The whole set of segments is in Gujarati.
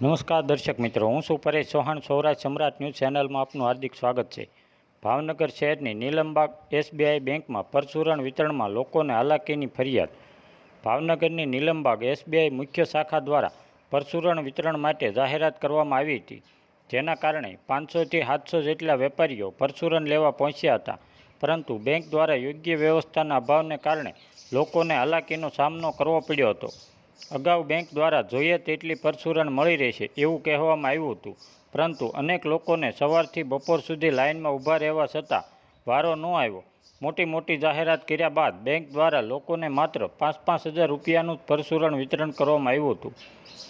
નમસ્કાર દર્શક મિત્રો, હું છું પરેશ ચૌહાણ, સૌરાષ્ટ્ર સમ્રાટ ન્યૂઝ ચેનલમાં આપનું હાર્દિક સ્વાગત છે. ભાવનગર શહેરની નીલમબાગ એસબીઆઈ બેંકમાં પરચુરણ વિતરણમાં લોકોને હાલાકીની ફરિયાદ. ભાવનગરની નીલમબાગ એસબીઆઈ મુખ્ય શાખા દ્વારા પરચુરણ વિતરણ માટે જાહેરાત કરવામાં આવી હતી, જેના કારણે પાંચસોથી સાતસો જેટલા વેપારીઓ પરચુરણ લેવા પહોંચ્યા હતા. પરંતુ બેંક દ્વારા યોગ્ય વ્યવસ્થાના અભાવને કારણે લોકોને હાલાકીનો સામનો કરવો પડ્યો હતો. અગાઉ બેંક દ્વારા જોઈએ તેટલી પરસુરણ મળી રહેશે એવું કહેવામાં આવ્યું હતું. પરંતુ અનેક લોકોને સવારથી બપોર સુધી લાઇનમાં ઊભા રહેવા છતાં વારો ન આવ્યો. મોટી મોટી જાહેરાત કર્યા બાદ બેંક દ્વારા લોકોને માત્ર પાંચ પાંચ હજાર રૂપિયાનું જ પરચુરણ વિતરણ કરવામાં આવ્યું હતું.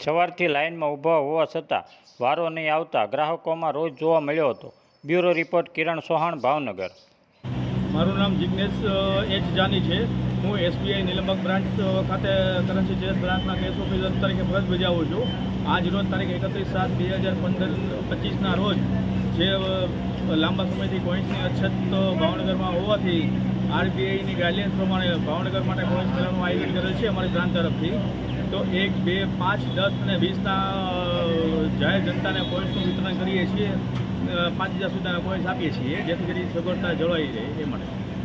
સવારથી લાઇનમાં ઊભા હોવા છતાં વારો નહીં આવતા ગ્રાહકોમાં રોજ જોવા મળ્યો હતો. Bureau report Kiran Sohan, Bhavnagar. મારું નામ જિજ્ઞેશ એચ જાની છે. હું એસબીઆઈ નિલંબક બ્રાન્ચ ખાતે કરન્સી ચેસ બ્રાન્ચના કેસ ઓફિસર તરીકે ફરજ બજાવું છું. આજ રોજ તારીખ એકત્રીસ સાત બે હજાર પંદર, પચીસના રોજ જે લાંબા સમયથી કોઈન્સની અછત ભાવનગરમાં હોવાથી આરબીઆઈની ગાઈડલાઇન્સ પ્રમાણે ભાવનગર માટે કોઈન્સ મેળાનું આયોજન કરેલ છે અમારી બ્રાન્ચ તરફથી. તો એક, બે, પાંચ, દસ અને વીસના જાહેર જનતાને કોઈન્સનું વિતરણ કરીએ છીએ. પાંચ હજાર સુધીના કોઈન્સ આપીએ છીએ જેથી કરી સગવડતા જળવાઈ રહે એ માટે.